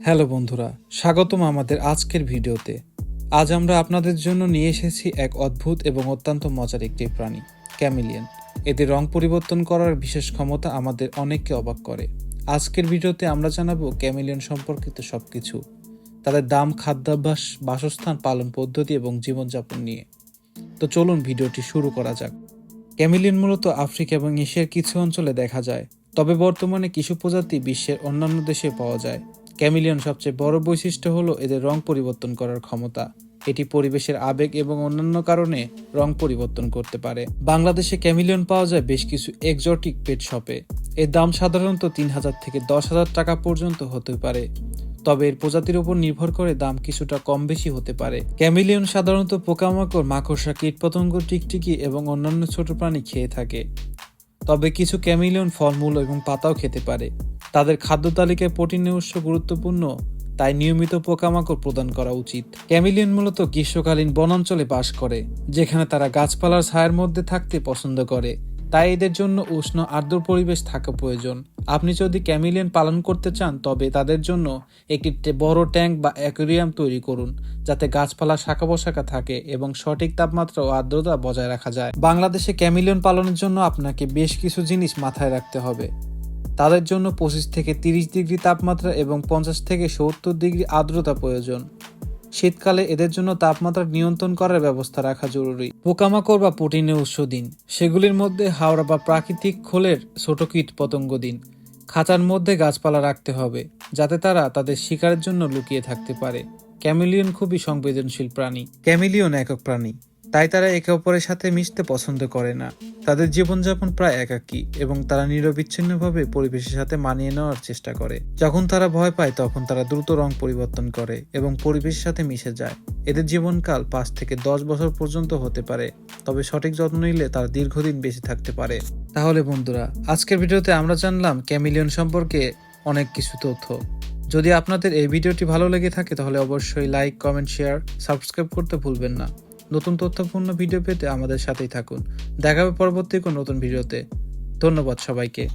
Hello বন্ধুরা, স্বাগতম আমাদের আজকের ভিডিওতে। আজ আমরা আপনাদের জন্য নিয়ে এসেছি এক অদ্ভুত এবং অত্যন্ত মজার একটি প্রাণী, ক্যামিলিয়ন। এদের রং পরিবর্তন করার বিশেষ ক্ষমতা আমাদের অনেককে অবাক করে। আজকের ভিডিওতে আমরা জানাব ক্যামিলিয়ন সম্পর্কিত সবকিছু, তাদের দাম, খাদ্যাভ্যাস, বাসস্থান, পালন পদ্ধতি এবং জীবনযাপন নিয়ে। তো চলুন ভিডিওটি শুরু করা যাক। ক্যামিলিয়ন মূলত আফ্রিকা এবং এশিয়ার কিছু অঞ্চলে দেখা যায়, তবে বর্তমানে কিছু প্রজাতি বিশ্বের অন্যান্য দেশে পাওয়া যায়। ক্যামিলিয়ন সবচেয়ে বড় বৈশিষ্ট্য হলো এদের রং পরিবর্তন করার ক্ষমতা। এটি পরিবেশের আবেগ এবং অন্যান্য কারণে রং পরিবর্তন করতে পারে। বাংলাদেশে ক্যামিলিয়ন পাওয়া যায় বেশ কিছু এক্সোটিক পেট শপে। এর দাম সাধারণত তিন হাজার থেকে দশ হাজার টাকা পর্যন্ত হতে পারে। তবে এর প্রজাতির উপর নির্ভর করে দাম কিছুটা কম বেশি হতে পারে। ক্যামিলিয়ন সাধারণত পোকামাকড়, মাকড়সা, কীটপতঙ্গ, টিকটিকি এবং অন্যান্য ছোট প্রাণী খেয়ে থাকে। তবে কিছু ক্যামিলিয়ন ফলমূল এবং পাতাও খেতে পারে। তাদের খাদ্য তালিকায় প্রোটিনের উৎস গুরুত্বপূর্ণ, তাই নিয়মিত পোকামাকড় প্রদান করা উচিত। ক্যামিলিয়ন মূলত গ্রীষ্মকালীন বনাঞ্চলে বাস করে, যেখানে তারা গাছপালার ছায়ার মধ্যে থাকতে পছন্দ করে। তাই এদের জন্য উষ্ণ আর্দ্র পরিবেশ থাকা প্রয়োজন। আপনি যদি ক্যামিলিয়ন পালন করতে চান, তবে তাদের জন্য একটি বড় ট্যাঙ্ক বা অ্যাকোরিয়াম তৈরি করুন, যাতে গাছপালা শাখা পোশাকা থাকে এবং সঠিক তাপমাত্রা ও আর্দ্রতা বজায় রাখা যায়। বাংলাদেশে ক্যামিলিয়ন পালনের জন্য আপনাকে বেশ কিছু জিনিস মাথায় রাখতে হবে। তাদের জন্য পঁচিশ থেকে তিরিশ ডিগ্রি তাপমাত্রা এবং পঞ্চাশ থেকে সত্তর ডিগ্রি আর্দ্রতা প্রয়োজন। শীতকালে এদের জন্য তাপমাত্রা নিয়ন্ত্রণ করার ব্যবস্থা রাখা জরুরি। পোকামাকড় বা প্রোটিনের উৎস দিন। সেগুলির মধ্যে হাওড়া বা প্রাকৃতিক খোলের ছোট কীট পতঙ্গ দিন। খাঁচার মধ্যে গাছপালা রাখতে হবে, যাতে তারা তাদের শিকারের জন্য লুকিয়ে থাকতে পারে। ক্যামিলিয়ন খুবই সংবেদনশীল প্রাণী। ক্যামিলিয়ন একক প্রাণী। তাই তারা একে অপরের সাথে মিশতে পছন্দ করে না। তাদের জীবনযাপন প্রায় একাকী এবং তারা নিরবিচ্ছিন্নভাবে পরিবেশের সাথে মানিয়ে নেওয়ার চেষ্টা করে। যখন তারা ভয় পায়, তখন তারা দ্রুত রং পরিবর্তন করে এবং পরিবেশের সাথে মিশে যায়। এদের জীবনকাল পাঁচ থেকে দশ বছর পর্যন্ত হতে পারে, তবে সঠিক যত্ন নিলে তারা দীর্ঘদিন বেঁচে থাকতে পারে। তাহলে বন্ধুরা, আজকের ভিডিওতে আমরা জানলাম ক্যামিলিয়ন সম্পর্কে অনেক কিছু তথ্য। যদি আপনাদের এই ভিডিওটি ভালো লেগে থাকে, তাহলে অবশ্যই লাইক, কমেন্ট, শেয়ার, সাবস্ক্রাইব করতে ভুলবেন না। নতুন তথ্যপূর্ণ ভিডিও পেতে আমাদের সাথেই থাকুন। দেখা হবে পরবর্তী কোনো নতুন ভিডিওতে। ধন্যবাদ সবাইকে।